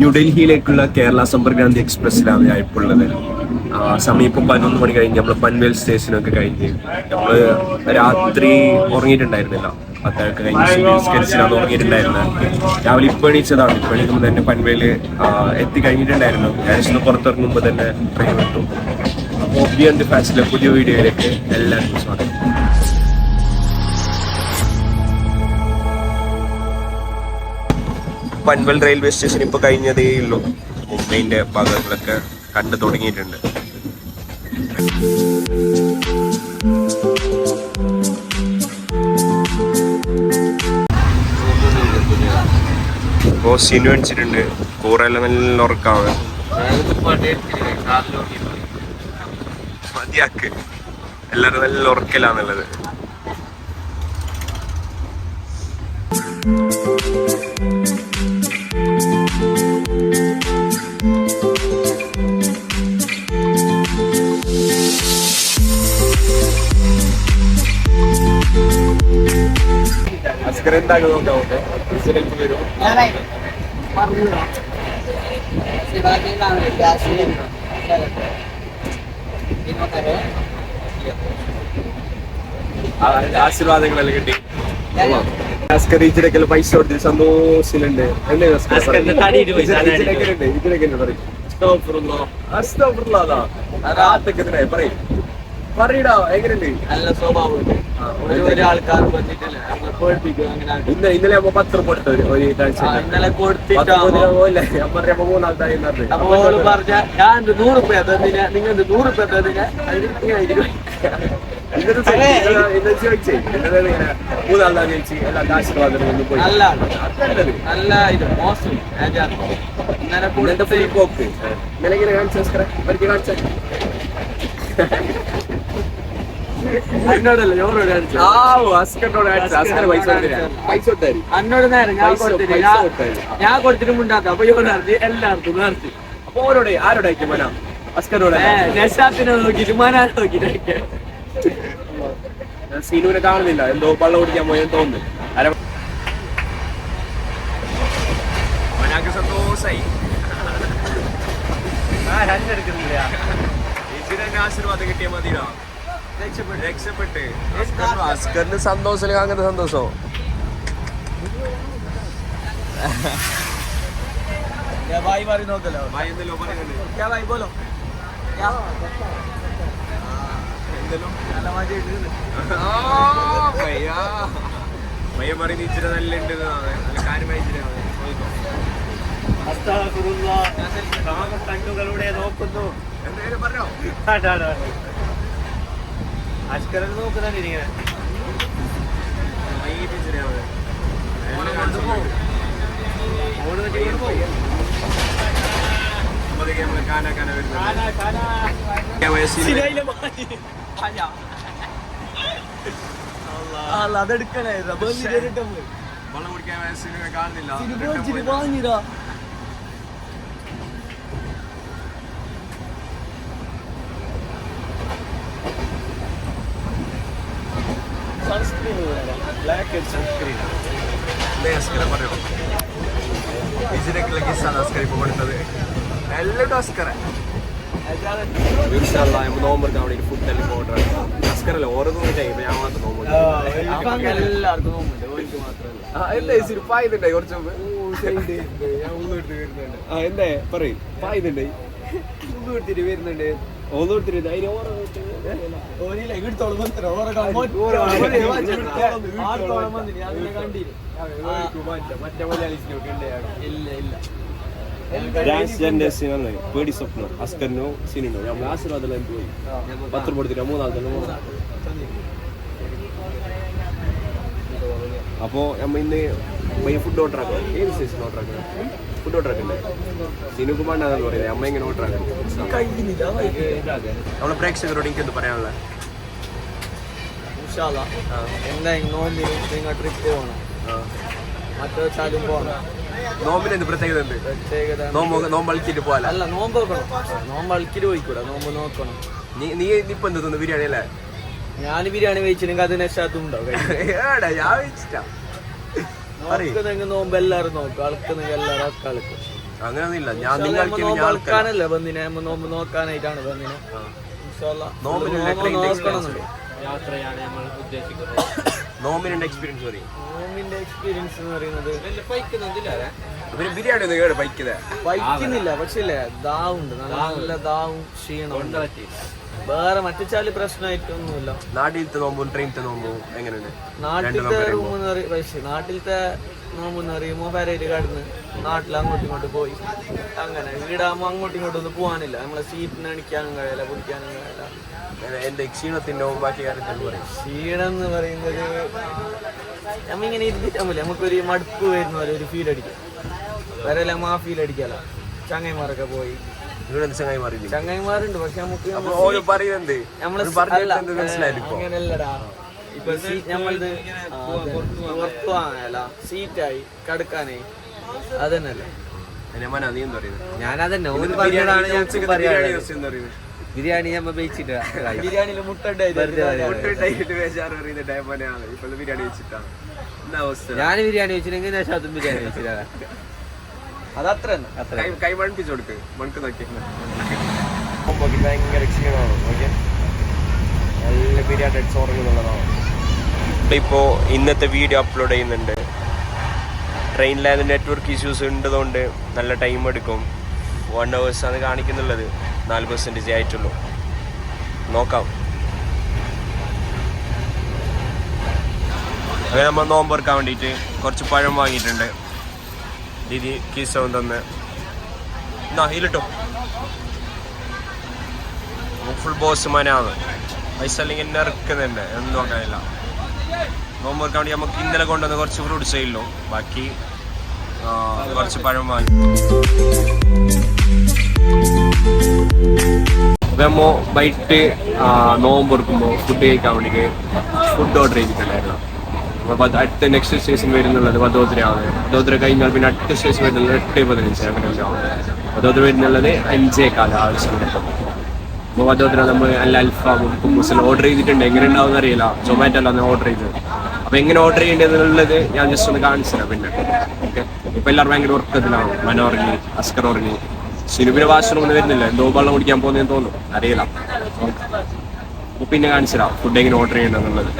ന്യൂഡൽഹിയിലേക്കുള്ള കേരള സമ്പർക്രാന്തി ക്രാന്തി എക്സ്പ്രസ്സിലാണ് ഞാൻ ഇപ്പോൾ ഉള്ളത് ഇപ്പം പതിനൊന്ന് മണി കഴിഞ്ഞ് നമ്മൾ പൻവേൽ സ്റ്റേഷനൊക്കെ കഴിഞ്ഞ് നമ്മൾ രാത്രി ഉറങ്ങിയിട്ടുണ്ടായിരുന്നില്ല. അതൊക്കെ കഴിഞ്ഞ് സംസ്കരിച്ചിട്ടാണ് ഉറങ്ങിയിട്ടുണ്ടായിരുന്നത് രാവിലെ ഇപ്പോൾ എണീച്ചതാണ്. ഇപ്പോൾ എണീക്കുമ്പോൾ തന്നെ പൻവേൽ എത്തി എത്തിക്കഴിഞ്ഞിട്ടുണ്ടായിരുന്നു ഏകദേശം പുറത്തിറങ്ങുമ്പോൾ തന്നെ ട്രെയിൻ വിട്ടു അപ്പോൾ ഫാസ്റ്റിലെ പുതിയ വീഡിയോയിലേക്ക് എല്ലാവർക്കും സ്വാഗതം. പൻവൽ റെയിൽവേ സ്റ്റേഷൻ ഇപ്പൊ കഴിഞ്ഞതേ ഉള്ളൂ. മുംബൈന്റെ ഭാഗങ്ങളൊക്കെ കണ്ടു തുടങ്ങിയിട്ടുണ്ട്. ഇപ്പോ സിനു അടിച്ചിട്ടുണ്ട് കൂറെല്ലാം നല്ല ഉറക്കാണ്. മതിയാക്ക്. എല്ലാരും നല്ല ഉറക്കലാന്നുള്ളത്. അസ്കർ വരും. ആശീർവാദങ്ങളെല്ലാം കിട്ടി. അസ്കർ ഇതിലൊക്കെ പൈസ കൊടുത്ത് ഉണ്ട്? പറയും പറയും. പറയടാ എങ്ങനെയുണ്ട്? നല്ല സ്വഭാവം ഒരു ഒരാൾക്കാർ വന്നിട്ടില്ല. ഇന്നലെ ഇന്നലെ ആകുമ്പോ പത്ത് റുപ്യ കൊടുത്തു ഒരു- കാഴ്ച ഇന്നലെ കൊടുത്തിട്ടാകുമ്പോ പറഞ്ഞപ്പോ അപ്പൊ പറഞ്ഞ ഞാൻ നൂറ് രൂപ തന്നില്ല. നിങ്ങൾ നൂറ് രൂപ തന്നില്ല. മൂന്നാളാ കഴിച്ച് എല്ലാ ആശീർവാദം ഒന്ന് പോയി. നല്ല നല്ല ഇത്. മോശം. ഇന്നലെ കൊടുത്ത് പോക്ക് ഇന്നലെ കാണിച്ചു പരിക്ക് കാണിച്ച. ചോറോട് കാണിച്ചു ആ അസ്കറിനോട് അസ്കർ പൈസ പൈസ എന്നോട് നേരം ഞാൻ കൊടുത്തിട്ട് ഞാൻ. ഞാൻ കൊടുത്തിട്ട് മുണ്ടാത്ത. അപ്പൊ ഇവ നടത്തി എല്ലാവർക്കും നടത്തി. അപ്പൊ ഓരോടെ ആരോടെ അയക്കും മന? അസ്കറിനോട് നഷാത്തിനെ നോക്കിട്ട് മനാനെ നോക്കിട്ട് സീനുവിനെ കാണുന്നില്ല. എന്തോ പള്ള കുടിക്കാൻ പോയെന്ന് തോന്നുന്നു. അര സന്തോഷായി. അള്ളാഹുവിന്റെ ആശീർവാദം കിട്ടിയാൽ മതിയോ? രക്ഷപ്പെട്ട്. അസ്കറിന് സന്തോഷം അങ്ങനത്തെ സന്തോഷോ? നോക്കല്ലോ. ഭായി ഇച്ചിരി നല്ല ഉണ്ട് കാര്യമായി ഇച്ചിരി തങ്ങളുടെ നോക്കുന്നു. എന്തായാലും പറഞ്ഞോ? അഷ്കരൻ നോക്കുന്നുണ്ട് വയസ്സിൽ അതെടുക്കണേ. വെള്ളം കുടിക്കാൻ വയസ്സിൽ കാണുന്നില്ല വാങ്ങിടാ സൺസ്ക്രീൻ ബ്ലാക്ക് സൺസ്ക്രീൻ പറയോ ഇതിനൊക്കെയുള്ള കിസ്സാണ് അസ്കർ ഇപ്പൊ കൊടുത്തത്. എല്ലാവരും അസ്കറ നോമ്പെടുക്കാൻ വേണ്ടി ഫുഡ് എല്ലാം ഓർഡർ അസ്കറല്ല ഓരോ ഇപ്പൊ ഞാൻ മാത്രം നോമ്പ് എല്ലാവർക്കും നോക്കുന്നുണ്ട് ഓർക്ക് മാത്രമല്ല. ആ എന്താ ഇച്ചിരി പായതുണ്ടായി കുറച്ച് മുമ്പ്. ആ എന്താ? പറയും. പായതുണ്ടായി എടുത്തിട്ട് വരുന്നുണ്ട്. ട്രാൻസ്ജെൻഡേഴ്സിനാണ് പേടി സ്വപ്നം അസ്കറിനോ സിനിനോ നമ്മൾ ആശീർവാദം പോയി പത്ത് മൂന്നാൾ തന്നെ മൂന്നാൾ അപ്പോൾ നമ്മൾ ഇന്ന് ഫുഡ് ഓർഡർ ആക്കാം ഏത് സൈസിൽ ഓർഡർ ആക്കാം ഫുഡ് ഓർഡർ ആക്കണ്ടേ? സിനുക്കുമാണ്ടാന്ന് പറയുന്നത്. അമ്മ ഇങ്ങനെ ഓർഡർ ആക്കാം കഴിയുന്നില്ല നമ്മളെ പ്രേക്ഷകരോട് എനിക്കൊന്ന് പറയാനുള്ള? എന്തായാലും നോമ്പിന് നിങ്ങൾ ട്രിപ്പ് പോകണം മറ്റോ വെച്ചാലും പോകണം നോമ്പിന് എന്ത് പ്രത്യേകത ഉണ്ട്? പ്രത്യേകത നോമ്പ് നോമ്പ് അളിച്ചിട്ട് പോകാല അല്ല നോമ്പ് നോക്കണം നോമ്പ് പോയിക്കൂടാ. നോമ്പ് നോക്കണം. നീ നീ ഇപ്പൊ എന്താ തിന്നു? ബിരിയാണി അല്ലേ? ഞാൻ ബിരിയാണി കഴിച്ചില്ലെങ്കിൽ അതിനെ ശാത്തും ഉണ്ടാവും ഞാൻ വെച്ചിട്ടാ. നോക്കുന്നെങ്കിൽ നോമ്പ് എല്ലാവരും നോക്കും അളക്കുന്നെങ്കിൽ എല്ലാവരും ഒക്കെ അളക്കും അങ്ങനെയൊന്നുമില്ല ഞാൻ നിങ്ങൾക്ക് നോമ്പ് നോമ്പ് നോക്കാനായിട്ടാണ് യാത്രയാണ് നമ്മൾ ഉദ്ദേശിക്കുന്നത്. നോമ്പിനുണ്ട് എക്സ്പീരിയൻസ് പറയും. നോമ്പിന്റെ എക്സ്പീരിയൻസ് എന്ന് പറയുന്നത് പിന്നെ ബിരിയാണി ഒന്ന് കേട് ബൈക്കിലെ വഹിക്കുന്നില്ല പക്ഷേ ഇല്ലേ? ദാവുണ്ട്. നല്ല ദാവും ക്ഷീണമുണ്ട്. വേറെ മറ്റു പ്രശ്നമായിട്ടൊന്നുമില്ല നാട്ടിലത്തെ നോമ്പും ട്രെയിനത്തെ നോമ്പും എങ്ങനെയുണ്ട്? നാട്ടിലത്തെ റൂം എന്ന് പറയും പക്ഷേ നാട്ടിലത്തെ നോമ്പ് എന്ന് പറയുമ്പോൾ പെരയിൽ കടന്ന് നാട്ടിൽ അങ്ങോട്ടും ഇങ്ങോട്ട് പോയി. അങ്ങനെ വീടാകുമ്പോൾ അങ്ങോട്ടും ഇങ്ങോട്ടും ഒന്നും പോകാനില്ല. നമ്മളെ സീറ്റിന് അണിക്കാനും കഴിയില്ല കുടിക്കാനും കഴിയില്ല. എന്റെ ക്ഷീണത്തിന്റെ ബാക്കി കാര്യത്തിൽ പറയും. ക്ഷീണം എന്ന് പറയുന്നത് നമ്മിങ്ങനെ ഇരുത്തിട്ടാൽ മതി നമുക്കൊരു മടുപ്പ് വരുന്ന പോലെ ഒരു ഫീൽ അടിക്കും. വരല്ല നമ്മ ആ ഫീൽ അടിക്കാലോ? ചങ്ങൈമാരൊക്കെ പോയി. ഇവിടെ എന്ത് ചങ്ങായി മാറിയില്ല ചങ്ങൈമാരുണ്ട് പക്ഷെ നമുക്ക് ഓരോ പറയുന്നത്? നമ്മൾ അങ്ങനെയല്ലടാ. ഇപ്പൊ നമ്മളത് പുറത്തു വാങ്ങല സീറ്റായി കടുക്കാനായി പറയുന്നത് ഞാനതന്നെ ഓര് പറഞ്ഞതാണ് ഞാൻ ബിരിയാണി പറയുന്നത് നമ്മ വെച്ചിട്ട് ബിരിയാണിയിൽ മുട്ട വെച്ചിട്ടാണ്. ഞാൻ ബിരിയാണി വെച്ചിട്ടുണ്ടെങ്കിൽ ഞാൻ അതും ബിരിയാണി വെച്ചിട്ടാ? അത്ര. കൈ കൈ മണിപ്പിച്ചു കൊടുക്ക്. മണിക്ക് നോക്കി. നോക്കി ഭയങ്കര ക്ഷീണമാണ് ഓക്കെ. നല്ല ബിരിയാണി അടിച്ച് ഉറങ്ങുന്നുള്ളതാണ് ഇപ്പോ ഇന്നത്തെ വീഡിയോ അപ്ലോഡ് ചെയ്യുന്നുണ്ട്. ട്രെയിനിലായത് നെറ്റ്വർക്ക് ഇഷ്യൂസ് ഉണ്ടതുകൊണ്ട് നല്ല ടൈം എടുക്കും. വൺ അവേഴ്സ് ആണ് കാണിക്കുന്നുള്ളത്. നാല് പെർസെന്റേജ് ആയിട്ടുള്ളൂ. നോക്കാം. അങ്ങനെ നമ്മൾ നോമ്പ് നോമ്പെടുക്കാൻ വേണ്ടിയിട്ട് കുറച്ച് പഴം വാങ്ങിയിട്ടുണ്ട്. ദീദി കീസ് തന്ന് എന്നാ ഇതിലിട്ടോ ഫുൾ ബോസ് മനാണ് പൈസ അല്ലെങ്കിൽ എന്നെ ഇറക്കുന്നുണ്ട് ഒന്നും നോക്കാനില്ല നോമ്പ് നോക്കാൻ വേണ്ടി നമുക്ക് ഇന്നലെ കൊണ്ടുവന്ന കുറച്ച് ഫ്രൂട്ട്സേ ഉള്ളൂ ബാക്കി കുറച്ച് പഴം വാങ്ങി. വെമ്മോ വൈകിട്ട് നോമ്പ് എടുക്കുമ്പോൾ ഫുഡ് കഴിക്കാൻ വേണ്ടിയിട്ട് ഫുഡ് ഓർഡർ ചെയ്തിട്ടുണ്ടായിരുന്നു. അടുത്ത നെക്സ്റ്റ് സ്റ്റേഷൻ വരുന്നുള്ളത് വധോദരയാണ് വധോദര കഴിഞ്ഞാൽ പിന്നെ അടുത്ത സ്റ്റേഷൻ വരുന്നത് എട്ട് പതിനഞ്ച് അങ്ങനെ വധോദര വരുന്നുള്ളത് അഞ്ചേ കാല ആ ഒരു സമയത്ത്. അപ്പോൾ വധോദര നമ്മൾ അല്ല അൽഫാമും കുമ്പൂസും ഓർഡർ ചെയ്തിട്ടുണ്ട്. എങ്ങനെ ഉണ്ടാവും അറിയില്ല. സൊമാറ്റോ അല്ല ഓർഡർ ചെയ്തത്. അപ്പോൾ എങ്ങനെ ഓർഡർ ചെയ്യേണ്ടതെന്നുള്ളത് ഞാൻ ജസ്റ്റ് ഒന്ന് കാണിച്ചു തരാം പിന്നെ. ഇപ്പോൾ എല്ലാവരും ഭയങ്കര ഉറക്കത്തിലാണ് മനോറങ്ങി അസ്കർ ഉറങ്ങി. സിനുവിന് വാഷ്റൂം ഒന്നും വരുന്നില്ല. എന്തോ വെള്ളം കുടിക്കാൻ പോകുന്നതെന്ന് തോന്നുന്നു. അറിയില്ല. പിന്നെ കാണിച്ചു തരാം. ഫുഡ് എങ്ങനെ ഓർഡർ ചെയ്യേണ്ടതെന്നുള്ളത്.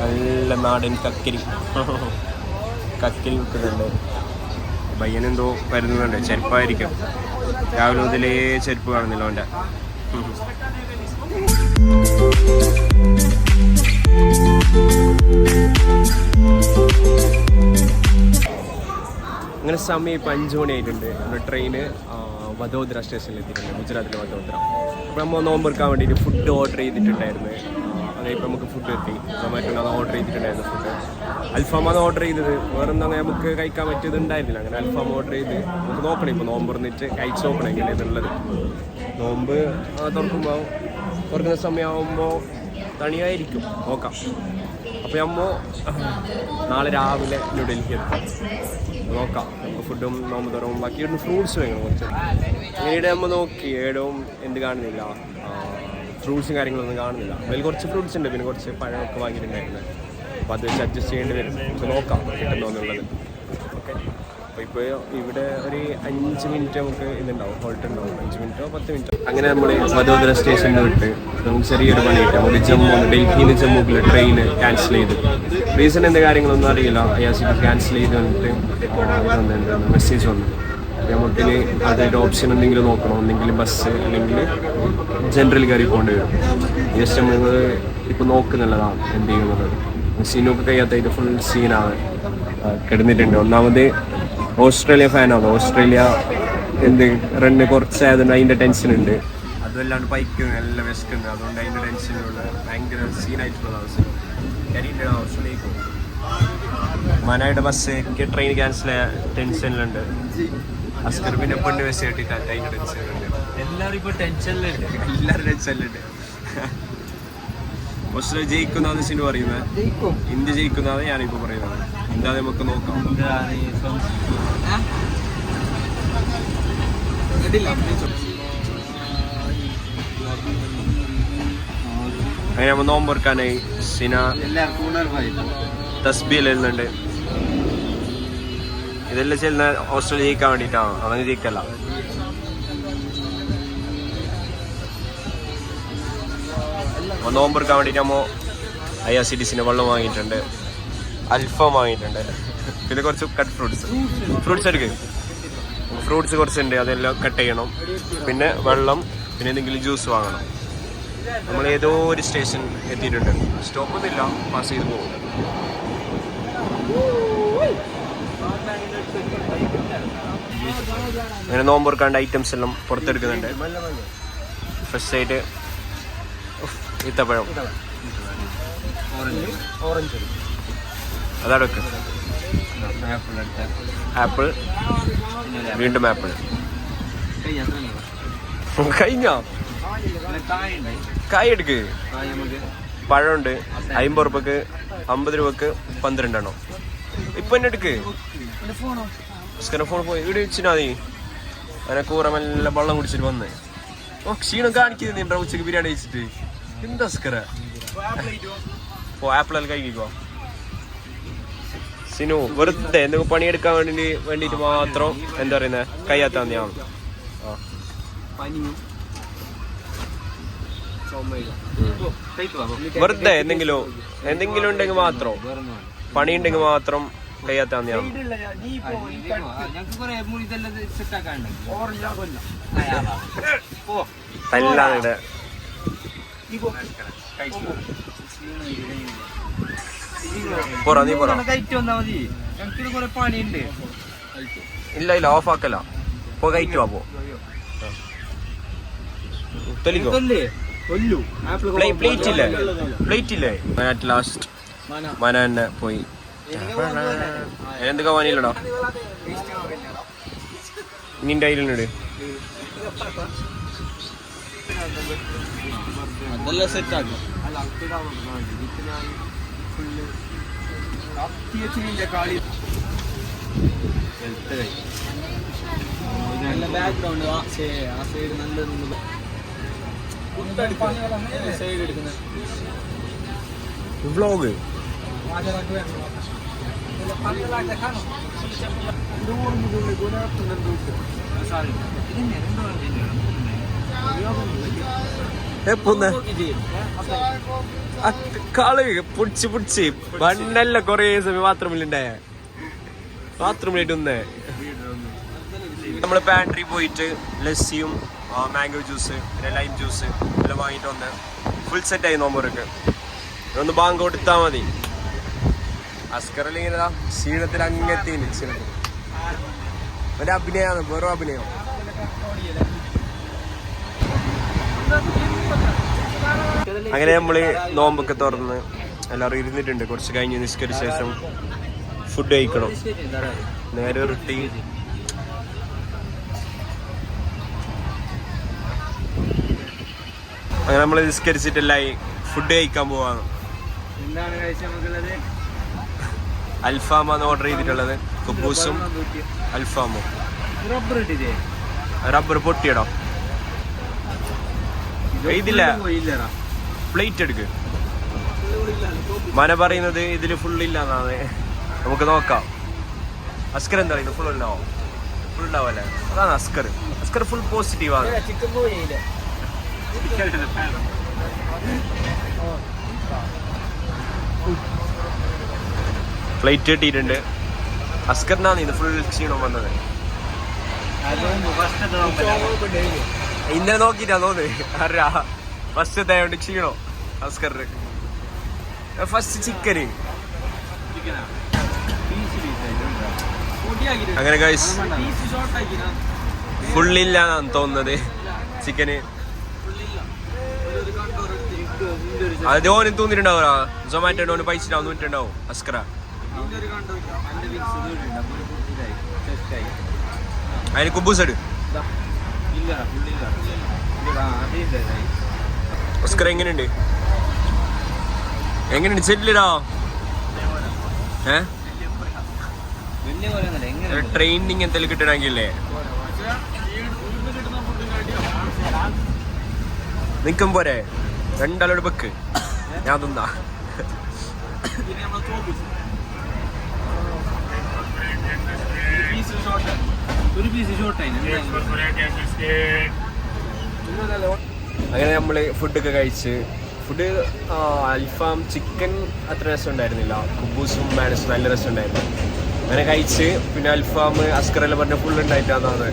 നല്ല നാടൻ കക്കരി. കക്കരി വെക്കുന്നുണ്ട് പയ്യനെന്തോ വരുന്നുണ്ട്. ചെരുപ്പായിരിക്കും. രാവിലെ മുതലേ ചെരുപ്പ് കാണുന്നില്ല അവന്റെ. അങ്ങനെ സമയം ഇപ്പം അഞ്ച് മണിയായിട്ടുണ്ട്. നമ്മുടെ ട്രെയിന് വധോദ്ര സ്റ്റേഷനിൽ എത്തിയിട്ടുണ്ട്. ഗുജറാത്തിലെ വധോദ്ര അപ്പോൾ നമ്മൾ നോമ്പെടുക്കാൻ വേണ്ടിയിട്ട് ഫുഡ് ഓർഡർ ചെയ്തിട്ടുണ്ടായിരുന്നു. അതെ ഇപ്പം നമുക്ക് ഫുഡ് എത്തി. സൊമാറ്റോ അത് ഓർഡർ ചെയ്തിട്ടുണ്ടായിരുന്നു ഫുഡ് അൽഫാമാണ് ഓർഡർ ചെയ്തത്. വേറെ എന്താ നമുക്ക് കഴിക്കാൻ പറ്റിയത് ഉണ്ടായിരുന്നില്ല. അങ്ങനെ അൽഫാം ഓർഡർ ചെയ്ത് നമുക്ക് നോക്കണം ഇപ്പോൾ നോമ്പ് നിന്നിട്ട് കഴിച്ച് നോക്കണം എങ്ങനെയാണെന്നുള്ളത് നോമ്പ് തുറക്കുമ്പോൾ തുറക്കുന്ന സമയമാകുമ്പോൾ തണിയായിരിക്കും. നോക്കാം. അപ്പോൾ നമ്മ നാളെ രാവിലെ ന്യൂഡൽഹി എത്തും. നോക്കാം. നമുക്ക് ഫുഡും നോമ്പ് തുറവും ബാക്കി ഫ്രൂട്ട്സ് വേണം കുറച്ച്. ഏടെ നമ്മൾ നോക്കി. ഏടവും എന്ത് കാണുന്നില്ല. ഫ്രൂട്ട്സും കാര്യങ്ങളൊന്നും കാണുന്നില്ല. അതിൽ കുറച്ച് ഫ്രൂട്ട്സ് ഉണ്ട്. പിന്നെ കുറച്ച് പഴമൊക്കെ വാങ്ങിയിട്ടുണ്ടായിരുന്നു. അപ്പോൾ അത് വെച്ച് അഡ്ജസ്റ്റ് ചെയ്യേണ്ടി വരും. നമുക്ക് നോക്കാം കിട്ടുന്നോ എന്നുള്ളത്. ഓക്കെ അപ്പോൾ ഇപ്പോൾ ഇവിടെ ഒരു അഞ്ച് മിനിറ്റ് നമുക്ക് ഇതുണ്ടാവും. ഹോൾട്ട് ഉണ്ടാവും. അഞ്ച് മിനിറ്റോ പത്ത് മിനിറ്റോ അങ്ങനെ നമ്മൾ വധോദര സ്റ്റേഷനിൽ വിട്ട് നമുക്ക് ചെറിയൊരു പണി കിട്ടും നമുക്ക് ജമ്മു ഡൽഹിയിൽ നിന്ന് ജമ്മുക്കുള്ള ട്രെയിൻ ക്യാൻസൽ ചെയ്തു. റീസൺ എന്ത് കാര്യങ്ങളൊന്നും അറിയില്ല. അയാസിക്ക് ക്യാൻസൽ ചെയ്ത് വന്നിട്ട് മെസ്സേജ് വന്നു. നമുക്കിനി അതായത് ഓപ്ഷൻ എന്തെങ്കിലും നോക്കണം? എന്തെങ്കിലും ബസ് അല്ലെങ്കിൽ ജനറൽ കയറി പോകേണ്ടി വരും. ജസ്റ്റ് നമ്മൾ ഇപ്പോൾ നോക്കുന്നുള്ളതാണ് എന്ത് ചെയ്യുന്നത്. സീനൊക്കെ കഴിയാത്തതിന്റെ ഫുൾ സീനാണ് കിടന്നിട്ടുണ്ട്. ഒന്നാമത് ഓസ്ട്രേലിയ ഫാനാണ് ഓസ്ട്രേലിയ എന്ത് റണ്ണ് കുറച്ചായതുകൊണ്ട് അതിന്റെ ടെൻഷൻ ഉണ്ട്. അതുമല്ലാണ്ട് ബൈക്ക് നല്ല വിശക്കുന്നു അതുകൊണ്ട് അതിന്റെ ടെൻഷനുള്ള ഭയങ്കര സീനായിട്ടുള്ള അവസ്ഥ കരിയുടെ ഓസ്ട്രേലിയക്ക് മനായുടെ ബസ് ട്രെയിൻ ക്യാൻസൽ ടെൻഷനിലുണ്ട് അസ്കർ പിന്നെ പെണ്ണ് ബസ് കെട്ടിട്ട് അതിന്റെ ടെൻഷനിലുണ്ട് എല്ലാരും ഇപ്പൊ ടെൻഷനിലുണ്ട്. എല്ലാവരും ടെൻഷനിലുണ്ട്. ഓസ്ട്രേലിയ ജയിക്കുന്നതാണ് സിനിമ പറയുന്നത് ഇന്ത്യ ജയിക്കുന്നതാണ് ഞാനിപ്പോൾ പറയുന്നത്. എന്താ നമുക്ക് നോക്കാം. അങ്ങനെ നമ്മൾ നോമ്പൊറുക്കാനായി സിന എല്ലാവർക്കും ഉണർവായി. തസ്ബിയിൽ എഴുതുന്നുണ്ട് ഇതെല്ലാം ചെല്ലുന്ന ഓസ്ട്രേലിയ ജയിക്കാൻ വേണ്ടിയിട്ടാണ്. അങ്ങനെ ജയിക്കല്ല. നോമ്പെടുക്കാൻ വേണ്ടിയിട്ട് ഐ ആർ സി ടി സിന് വെള്ളം വാങ്ങിയിട്ടുണ്ട്. അൽഫാം വാങ്ങിയിട്ടുണ്ട്. പിന്നെ കുറച്ച് കട്ട് ഫ്രൂട്ട്സ് ഫ്രൂട്ട്സ് എടുക്കുക ഫ്രൂട്ട്സ് കുറച്ചുണ്ട്. അതെല്ലാം കട്ട് ചെയ്യണം. പിന്നെ വെള്ളം പിന്നെ എന്തെങ്കിലും ജ്യൂസ് വാങ്ങണം. നമ്മൾ ഏതോ ഒരു സ്റ്റേഷൻ എത്തിയിട്ടുണ്ട്. സ്റ്റോപ്പ് ഒന്നുമില്ല. പാസ് ചെയ്ത് പോകും അങ്ങനെ നോമ്പുറക്കാണ്ട് ഐറ്റംസ് എല്ലാം പുറത്തെടുക്കുന്നുണ്ട്. ഫ്രഷ് ആയിട്ട് ഓറഞ്ച് അതാണ് വെക്ക് ആപ്പിൾ വീണ്ടും ആപ്പിൾ കഴിഞ്ഞ? കായ എടുക്ക്. പഴമുണ്ട് അമ്പത് റുപ്യക്ക് അമ്പത് രൂപക്ക് പന്ത്രണ്ടെണ്ണം. ഇപ്പൊ എന്നെ എടുക്ക്. സ്കന ഫോൺ പോയി. ഇവിടെ വെച്ചിട്ടാ നീ? അങ്ങനെ കൂറമെല്ലാം വെള്ളം കുടിച്ചിട്ട് വന്ന്. ഓ ക്ഷീണം കാണിക്കുന്നുണ്ട് ഉച്ചയ്ക്ക് ബിരിയാണി കഴിച്ചിട്ട്. എന്താ സ്കര ഓ ആപ്പിളെല്ലാം കഴിക്കോ സിനു വെറുതെ എന്തെങ്കിലും പണിയെടുക്കാൻ വേണ്ടി വേണ്ടിയിട്ട് മാത്രം എന്താ പറയുന്നത് കയ്യാത്താ നീ ആണ് ആ. വെറുതെ എന്തെങ്കിലും എന്തെങ്കിലും ഉണ്ടെങ്കിൽ മാത്രം. പണി ഉണ്ടെങ്കിൽ മാത്രം കയ്യാത്താ നീ ആണ് ഞങ്ങക്ക് കൊറേ മുടി ഇതെല്ലാം സെറ്റ് ആക്കാണ്ട് ഓ എല്ലാം ഇവിടെ. പോറ നീ പോറ കയറ്റി വന്നാ മതി. ഞങ്ങക്ക് കൊറേ പണിയുണ്ട്. ഇല്ല ഇല്ല ഓഫ് ആക്കല. പോ കയറ്റു വാ പോ. പ്ലേറ്റ് ഇല്ലേ? പ്ലേറ്റ് ഇല്ലേ? അറ്റ് ലാസ്റ്റ് മന തന്നെ പോയി. എന്തൊക്കെ വാനില്ലടാ നിന്റെ അതിലുണ്ട് അതെല്ലാം സെറ്റ് ആക്കും. നല്ല ബാക്ക്ഗ്രൗണ്ട് ആ. സൈഡ് നല്ല സൈഡ് എടുക്കുന്നത്. വ്ളോഗ് കൾ പൊടിച്ച് പൊടിച്ച്. പണ്ടല്ല കൊറേ സമയം ബാത്റൂമിലുണ്ടേ ബാത്റൂമിലായിട്ട് ഒന്ന് നമ്മൾ പാൻട്രി പോയിട്ട് ലസ്സിയും മാംഗോ ജ്യൂസ് പിന്നെ ലൈം ജ്യൂസ് എല്ലാം വാങ്ങിയിട്ട് വന്ന് ഫുൾ സെറ്റ് ആയി നോമ്പറൊക്കെ ഒന്ന് ബാങ്ക് കൊടുത്താൽ മതി. അസ്കറിൽ ഇങ്ങനെ ക്ഷീണത്തിൽ അങ്ങെത്തി ക്ഷീണത്തിൽ ഒരു അഭിനയമാണ് വെറും അഭിനയം. അങ്ങനെ നമ്മൾ നോമ്പൊക്കെ തുറന്ന് എല്ലാവരും ഇരുന്നിട്ടുണ്ട്. കുറച്ച് കഴിഞ്ഞ് നിസ്കരിച്ച ശേഷം ഫുഡ് കഴിക്കണം. നേരെ റൊട്ടി അങ്ങനെ നമ്മൾ നിസ്കരിച്ചിട്ടല്ലായി ഫുഡ് കഴിക്കാൻ പോവാണ്. എന്താണ് കഴിച്ച നമുക്കുള്ളത്? അൽഫാമാണ് ഓർഡർ ചെയ്തിട്ടുള്ളത്. കുബൂസും അൽഫാമും. റബ്ബർ റബ്ബർ പൊട്ടിയടോ. ഇതില്ല. പ്ലേറ്റ് എടുക്ക്. മന പറയുന്നത് ഇതിൽ ഫുൾ ഇല്ല എന്നാണ് നമുക്ക് നോക്കാം. അസ്കർ എന്താ പറയുന്നത്? ഫുൾ ഉണ്ടാവും? ഫുൾ ഉണ്ടാവല്ലേ? അതാണ് അസ്കർ. അസ്കർ ഫുൾ പോസിറ്റീവ് ആണ്. ചിക്കൻ പ്ലേറ്റ് കിട്ടിയിട്ടുണ്ട് അസ്കറിനാണ് ഇത് ഫുൾ ക്ഷീണം വന്നത്. ഇന്നലെ നോക്കിട്ടാ തോന്നുന്നത് അറിയാ ഫസ്റ്റ് ആയതുകൊണ്ട് ക്ഷീണോ അസ്കറിന്. ഫസ്റ്റ് ചിക്കന് അങ്ങനെ ഗൈസ് ഫുള്ളില്ലാന്നാണ് തോന്നുന്നത് ചിക്കന് അത് ഓന് തോന്നിട്ടുണ്ടാവുക സൊമാറ്റോ ഓന് പൈസ തോന്നിട്ടുണ്ടാവും അസ്കറ. അതിന് കുബൂസ് എടു എങ്ങനെയുണ്ട്? എങ്ങനെയുണ്ട്? ചെല്ലിടാ. ഏ? ട്രെയിനിങ് എന്തെങ്കിലും കിട്ടണമെങ്കിലേ നിൽക്കും പോരെ. രണ്ടാളോട് വെക്ക്. ഞാൻ തിന്നാ. പീസ് ഷോർട്ട് ഒരു പീസ് ഷോർട്ടായി അങ്ങനെ നമ്മൾ ഫുഡൊക്കെ കഴിച്ച് ഫുഡ് അൽഫാം ചിക്കൻ അത്ര രസം ഉണ്ടായിരുന്നില്ല കുബൂസും മാനസും നല്ല രസം ഉണ്ടായിരുന്നു അങ്ങനെ കഴിച്ച് പിന്നെ അൽഫാം അസ്കറെല്ലാം പറഞ്ഞ ഫുൾ ഉണ്ടായിട്ടാന്നാണ്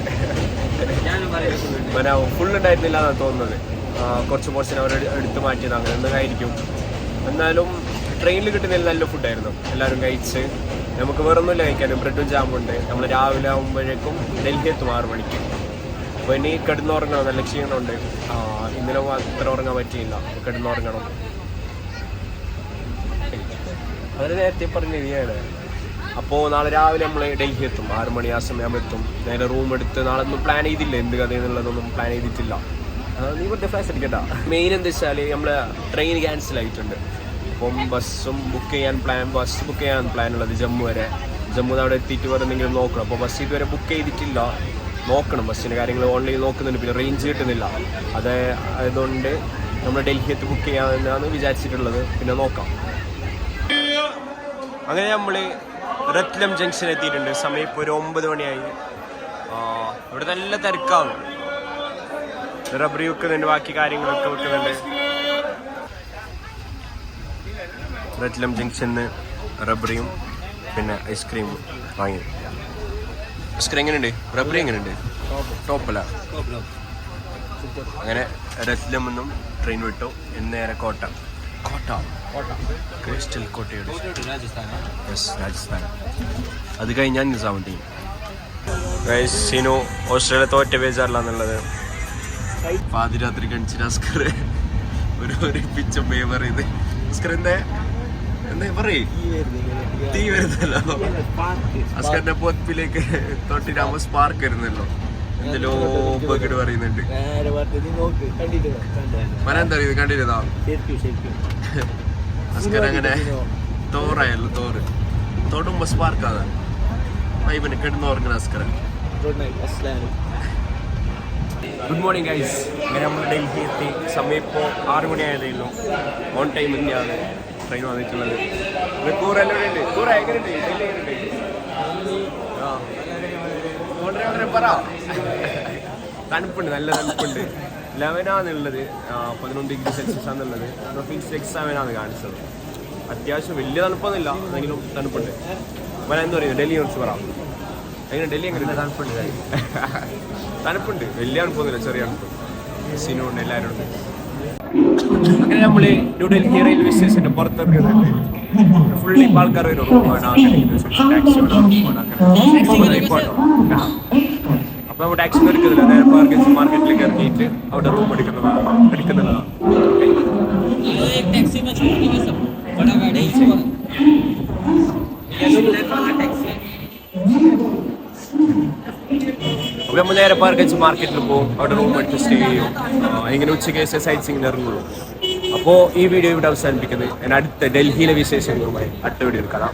ഫുൾ ഉണ്ടായിരുന്നില്ല എന്നാണ് തോന്നുന്നത്. കുറച്ച് പോർഷൻ അവർ എടുത്ത് മാറ്റിയത്. അങ്ങനെ എന്തായിരിക്കും ആയിരിക്കും. എന്നാലും ട്രെയിനിൽ കിട്ടുന്നതിൽ നല്ല ഫുഡായിരുന്നു എല്ലാവരും കഴിച്ച് നമുക്ക് വേറൊന്നുമില്ല കഴിക്കാനും. ബ്രെഡും ജാമും ഉണ്ട് നമ്മൾ രാവിലെ ആകുമ്പോഴേക്കും ഡൽഹി എത്തും ആറ് മണിക്ക്. അപ്പോൾ ഇനി കിടന്നുറങ്ങണം. നല്ല ക്ഷീണമുണ്ട്. ഇന്നലെ അത്ര ഉറങ്ങാൻ പറ്റിയില്ല. അപ്പോൾ കിടന്നുറങ്ങണം. അങ്ങനെ നേരത്തെ പറഞ്ഞ രീതിയാണ്. അപ്പോൾ നാളെ രാവിലെ നമ്മൾ ഡൽഹി എത്തും ആറ് മണി ആ സമയം എത്തും. നേരെ റൂം എടുത്ത് നാളെ ഒന്നും പ്ലാൻ ചെയ്തില്ല. എന്ത് കഥ എന്നുള്ളതൊന്നും പ്ലാൻ ചെയ്തിട്ടില്ല നീ വെറുതെ ഫ്ലാഷ് അടിക്കട്ടോ മെയിൻ എന്താ വെച്ചാൽ നമ്മൾ ട്രെയിൻ ക്യാൻസൽ ആയിട്ടുണ്ട്. അപ്പം ബസ്സും ബുക്ക് ചെയ്യാൻ പ്ലാൻ ബസ് ബുക്ക് ചെയ്യാൻ പ്ലാൻ ഉള്ളത് ജമ്മു വരെ. ജമ്മു അവിടെ എത്തിയിട്ട് വേറെ എന്തെങ്കിലും നോക്കണം. അപ്പോൾ ബസ് ഇതുവരെ ബുക്ക് ചെയ്തിട്ടില്ല. നോക്കണം. ബസ്സിന്റെ കാര്യങ്ങൾ ഓൺലൈൻ നോക്കുന്നുണ്ട്. പിന്നെ റേഞ്ച് കിട്ടുന്നില്ല. അത് അതുകൊണ്ട് നമ്മൾ ഡൽഹി എത്തി ബുക്ക് ചെയ്യാമെന്നാണ് വിചാരിച്ചിട്ടുള്ളത്. പിന്നെ നോക്കാം. അങ്ങനെ നമ്മൾ റത്ലം ജംഗ്ഷൻ എത്തിയിട്ടുണ്ട്. സമയം ഇപ്പോൾ ഒരു ഒമ്പത് മണിയായി. ഇവിടെ നല്ല തിരക്കാവും റബ്ബറി വെക്കുന്നുണ്ട് ബാക്കി കാര്യങ്ങളൊക്കെ വെക്കുന്നുണ്ട്. റത്ലം ജംഗ്ഷനിൽ റബ്ബറിയും പിന്നെ ഐസ്ക്രീം വാങ്ങി. ഐസ്ക്രീം എങ്ങനെയുണ്ട്? റബ്ബറി എങ്ങനെയുണ്ട്? ടോപ്പല്ല അങ്ങനെ റത്ലം നിന്നും ട്രെയിൻ വിട്ടു. ഇന്ന് നേരെ കോട്ട. കോട്ട. ക്രിസ്റ്റൽ കോട്ടയുടെ യെസ് രാജസ്ഥാൻ. അത് കഴിഞ്ഞാൽ നിസാമുദ്ദീൻ സിനു ഓസ്ട്രേലിയ തോറ്റ ബേജാറിലാന്നുള്ളത് പാതിരാത്രി കണിച്ചിട്ട് അസ്കർ ഒരു ഒരു പിച്ച പേ പറയുന്നത് അസ്കർ എന്താ? എന്താ തീ വരുന്നല്ലോ. അസ്കറിന്റെ പൊത്തിലേക്ക് തൊട്ടിരാകുമ്പോ സ്പാർക്ക് വരുന്നല്ലോ. എന്തെല്ലോ പറയുന്നുണ്ട്. മനെന്താ കണ്ടിരുന്നോ? അസ്കർ അങ്ങനെ തോറായല്ലോ തോറ്. തൊടുമ്പോ സ്പാർക്കാതെ വൈബിന് കിടന്ന് ഉറങ്ങണ അസ്കർ. ഗുഡ് മോർണിംഗ് ഗൈസ് അങ്ങനെ നമ്മൾ ഡൽഹി എത്തി. സമയം ഇപ്പോൾ ആറ് മണിയായതേ ഉള്ളൂ. ഓൺ ടൈം തന്നെയാണ്. ട്രെയിൻ വന്നിട്ടുള്ളത് ഇത് കൂറെല്ലാം ഉണ്ട്. കൂറ എങ്ങനെയുണ്ട്? ഡൽഹി എങ്ങനെയുണ്ട്? ആ. ഓർഡർ ഓർഡർ പറ. തണുപ്പുണ്ട് നല്ല തണുപ്പുണ്ട്. ലെവനാന്നുള്ളത് പതിനൊന്ന് ഡിഗ്രി സെൽഷ്യസ് ആണെന്നുള്ളത് ഫിക്സ് എക്സാമിനാണ് കാണിച്ചത്. അത്യാവശ്യം വലിയ തണുപ്പൊന്നുമില്ല. എന്തെങ്കിലും തണുപ്പുണ്ട്. മല എന്താ പറയുന്നത് ഡൽഹിയെ കുറിച്ച് പറ. എങ്ങനെ? ഡൽഹി എങ്ങനെ തണുപ്പുണ്ട് തണുപ്പുണ്ട്. വലിയ തണുപ്പൊന്നുമില്ല ചെറിയ തണുപ്പ്. സിനിമ ഉണ്ട് എല്ലാവരും ഉണ്ട്. അങ്ങനെ നമ്മൾ ന്യൂഡൽഹി റെയിൽവേ സ്റ്റേഷന്റെ പുറത്തിറങ്ങുന്നുണ്ട് ഫുള്ളി ഇപ്പം ആൾക്കാർ വരും അപ്പൊ നമ്മൾ ടാക്സി എടുക്കുന്നില്ല നേരെ പാർക്കിംഗ് മാർക്കറ്റിലേക്ക് ഇറങ്ങിയിട്ട് അവിടെ റൂം എടുക്കുന്നതാണ് എടുക്കുന്നതാണ് एक टैक्सी में छोड़ देंगे सब बड़ा गाड़ी इसको टैक्सी നമ്മൾ നേരെ പാർക്കച്ച് മാർക്കറ്റിൽ പോകും. അവിടെ റൂം എടുത്ത് സ്റ്റേ ചെയ്യും ഇങ്ങനെ ഉച്ചയ്ക്ക് ശേഷം സൈറ്റ് സീങ്ങിന് ഇറങ്ങുള്ളൂ. അപ്പോൾ ഈ വീഡിയോ ഇവിടെ അവസാനിപ്പിക്കുന്നത് ഞാൻ അടുത്ത ഡൽഹിയിലെ വിശേഷങ്ങളുമായി അടുത്ത വീഡിയോ എടുക്കാം